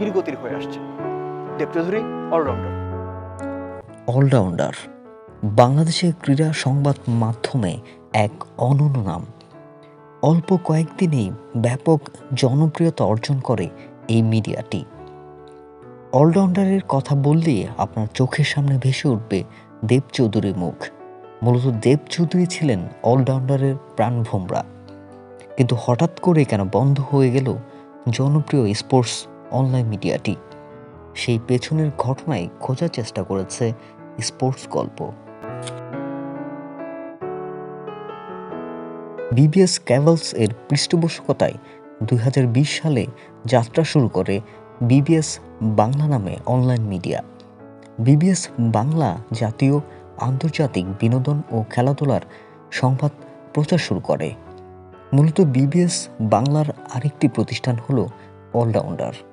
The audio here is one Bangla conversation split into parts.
ধীরগতির হয়ে আসছে। দেব চৌধুরী অলরাউন্ডার অলরাউন্ডার বাংলাদেশের ক্রীড়া সংবাদ মাধ্যমে এক অনন্য নাম। অল্প কয়েকদিনেই ব্যাপক জনপ্রিয়তা অর্জন করে এই মিডিয়াটি। অলরাউন্ডারের কথা বললে আপনার চোখের সামনে ভেসে উঠবে দেব চৌধুরীর মুখ। মূলত দেব চৌধুরী ছিলেন অলরাউন্ডারের প্রাণভোমরা কিন্তু হঠাৎ করে কেন বন্ধ হয়ে গেল জনপ্রিয় স্পোর্টস অনলাইন মিডিয়াটি। সেই পেছনের ঘটনায় খোঁজার চেষ্টা করেছে স্পোর্টস গল্প। বিবিএস ক্যাভেলস এর পৃষ্ঠপোষকতায় দু হাজার বিশ সালে যাত্রা শুরু করে বিবিএস বাংলা নামে অনলাইন মিডিয়া। বিবিএস বাংলা জাতীয় আন্তর্জাতিক বিনোদন ও খেলাধুলার সংবাদ প্রচার শুরু করে। মূলত বিবিএস বাংলার আরেকটি প্রতিষ্ঠান হলো অলরাউন্ডার।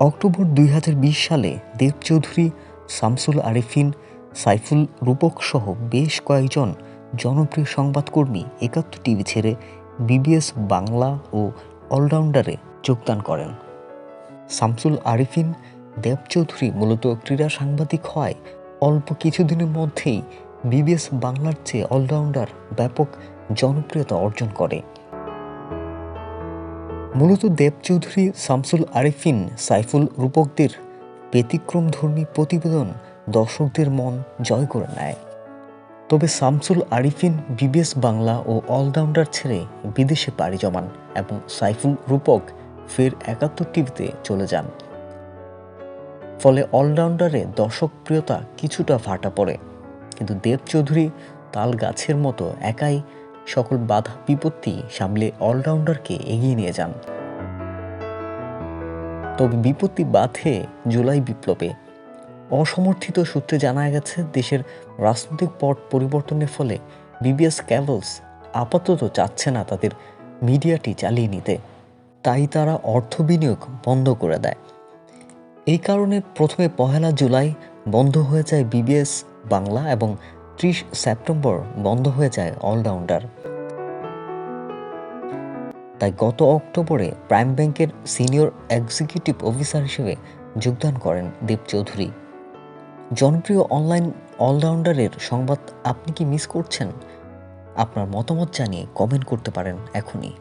অক্টোবর দুই হাজার বিশ সালে দেব চৌধুরী, শামসুল আরিফিন, সাইফুল রূপক সহ বেশ কয়েকজন জনপ্রিয় সংবাদকর্মী একাত্তর টিভি ছেড়ে বিবিএস বাংলা ও অলরাউন্ডারে যোগদান করেন। শামসুল আরিফিন, দেব চৌধুরী মূলত ক্রীড়া সাংবাদিক হয়। অল্প কিছুদিনের মধ্যেই বিবিএস বাংলার চেয়ে অলরাউন্ডার ব্যাপক জনপ্রিয়তা অর্জন করে। মূলত দেব চৌধুরী শামসুল আরিফিন, সাইফুল রূপকদের ব্যতিক্রমধর্মী প্রতিবেদন দর্শকদের মন জয় করে নেয়। তবে শামসুল আরিফিন বিবিএস বাংলা ও অলরাউন্ডার ছেড়ে বিদেশে পাড়ি জমান এবং সাইফুল রূপক ফের একাত্তর টিভিতে চলে যান। ফলে অলরাউন্ডারে দর্শকপ্রিয়তা কিছুটা ভাটা পড়ে। কিন্তু দেব চৌধুরী তাল গাছের মতো একাই সকল বাধা, বিপত্তি সামলে অলরাউন্ডারকে এগিয়ে নিয়ে যান। তবে বিপত্তি বাধে জুলাই বিপ্লবে। অসমর্থিত সূত্রে জানা গেছে, দেশের রাজনৈতিক পট পরিবর্তনের ফলে বিবিএস ক্যাভেলস আপাতত চাচ্ছে না তাদের মিডিয়াটি চালিয়ে নিতে। তাই তারা অর্থ বিনিয়োগ বন্ধ করে দেয়। এই কারণে প্রথমে পহেলা জুলাই বন্ধ হয়ে যায় বিবিএস বাংলা এবং ত্রিশ সেপ্টেম্বর বন্ধ হয়ে যায় অলরাউন্ডার তাই গত অক্টোবরে প্রাইম ব্যাংকের সিনিয়র এক্সিকিউটিভ অফিসার হিসেবে যোগদান করেন দেব চৌধুরী। জনপ্রিয় অনলাইন অলরাউন্ডারের সংবাদ আপনি কি মিস করছেন? আপনার মতামত জানিয়ে কমেন্ট করতে পারেন এখনই।